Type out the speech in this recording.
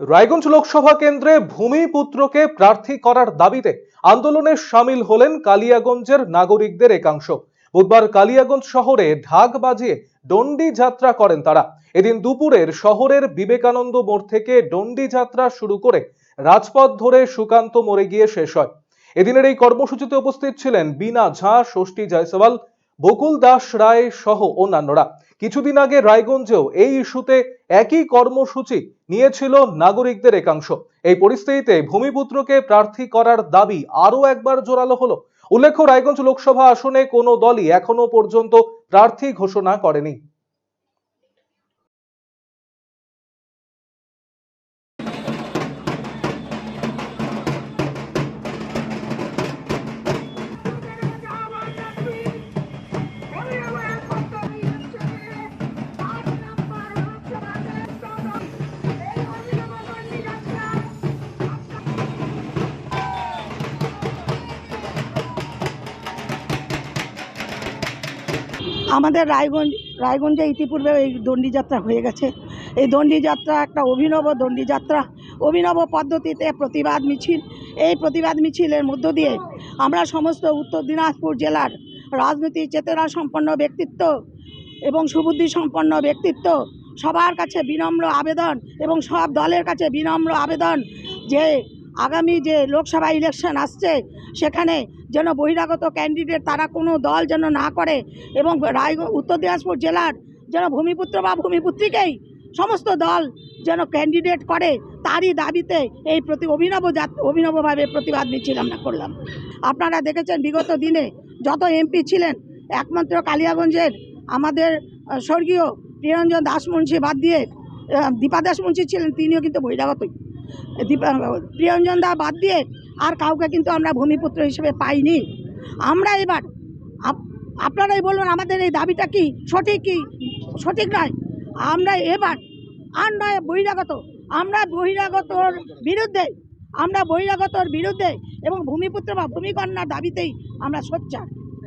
রায়গঞ্জ লোকসভা কেন্দ্রে ভূমিপুত্রকে প্রার্থী করার দাবিতে আন্দোলনে সামিল হলেন কালিয়াগঞ্জের নাগরিকদের একাংশ। বুধবার কালিয়াগঞ্জ শহরে ঢাক বাজিয়ে ডন্ডি যাত্রা করেন তারা। এদিন দুপুরের শহরের বিবেকানন্দ মোড় থেকে ডন্ডি যাত্রা শুরু করে রাজপথ ধরে সুকান্ত মোড়ে গিয়ে শেষ হয়। এদিনের এই কর্মসূচিতে উপস্থিত ছিলেন বিনা ঝা, ষষ্ঠী জয়সওয়াল বকুল দাস রায় সহ অন্যান্যরা। কিছুদিন আগে রায়গঞ্জেও এই ইস্যুতে একই কর্মসূচি নিয়েছিল নাগরিকদের একাংশ। এই পরিস্থিতিতে ভূমিপুত্রকে প্রার্থী করার দাবি আরও একবার জোরালো হলো। উল্লেখ্য, রায়গঞ্জ লোকসভা আসনে কোনো দলই এখনও পর্যন্ত প্রার্থী ঘোষণা করেনি। আমাদের রায়গঞ্জ, রায়গঞ্জে ইতিপূর্বে এই দণ্ডিযাত্রা হয়ে গেছে। এই দণ্ডিযাত্রা একটা অভিনব দণ্ডিযাত্রা, অভিনব পদ্ধতিতে প্রতিবাদ মিছিল। এই প্রতিবাদ মিছিলের মধ্য দিয়ে আমরা সমস্ত উত্তর দিনাজপুর জেলার রাজনীতি চেতনা সম্পন্ন ব্যক্তিত্ব এবং সুবুদ্ধি সম্পন্ন ব্যক্তিত্ব সবার কাছে বিনম্র আবেদন এবং সব দলের কাছে বিনম্র আবেদন যে আগামী যে লোকসভা ইলেকশন আসছে, সেখানে যেন বহিরাগত ক্যান্ডিডেট তারা কোনো দল যেন না করে এবং রায় উত্তর দিনাজপুর জেলার যেন ভূমিপুত্র বা ভূমিপুত্রীকেই সমস্ত দল যেন ক্যান্ডিডেট করে, তারই দাবিতে এই প্রতি অভিনব অভিনবভাবে প্রতিবাদ মিছিল আমরা করলাম। আপনারা দেখেছেন, বিগত দিনে যত এমপি ছিলেন, একমাত্র কালিয়াগঞ্জের আমাদের স্বর্গীয় প্রিয়রঞ্জন দাসমুন্সি বাদ দিয়ে দীপা দাসমুন্সি ছিলেন, তিনিও কিন্তু বহিরাগতই। দীপা প্রিয়রঞ্জন দা বাদ দিয়ে আর কাউকে কিন্তু আমরা ভূমিপুত্র হিসেবে পাইনি। আমরা এবার আপ- আপনারাই বলুন আমাদের এই দাবিটা কি? সঠিক কি? সঠিক নয়। আমরা এবার আর নয়, বহিরাগত। আমরা বহিরাগতর বিরুদ্ধে, আমরা বহিরাগতর বিরুদ্ধে এবং ভূমিপুত্র বা ভূমিকন্যার দাবিতেই আমরা সোচ্চার।